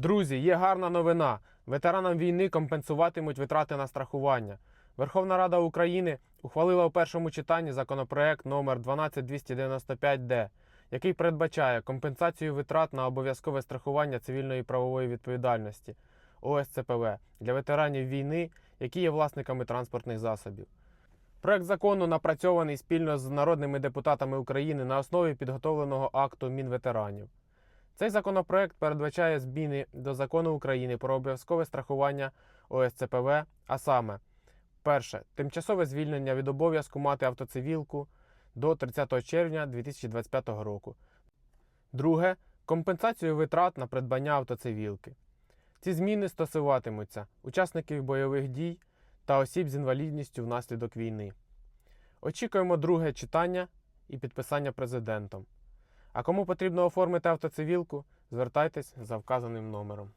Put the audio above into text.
Друзі, є гарна новина. Ветеранам війни компенсуватимуть витрати на страхування. Верховна Рада України ухвалила у першому читанні законопроект номер 12295-д, який передбачає компенсацію витрат на обов'язкове страхування цивільної правової відповідальності ОСЦПВ для ветеранів війни, які є власниками транспортних засобів. Проект закону напрацьований спільно з народними депутатами України на основі підготовленого акту Мінветеранів. Цей законопроект передбачає зміни до закону України про обов'язкове страхування ОСЦПВ, а саме: перше тимчасове звільнення від обов'язку мати автоцивілку до 30 червня 2025 року. Друге компенсацію витрат на придбання автоцивілки. Ці зміни стосуватимуться учасників бойових дій та осіб з інвалідністю внаслідок війни. Очікуємо друге читання і підписання президентом. А кому потрібно оформити автоцивілку, звертайтесь за вказаним номером.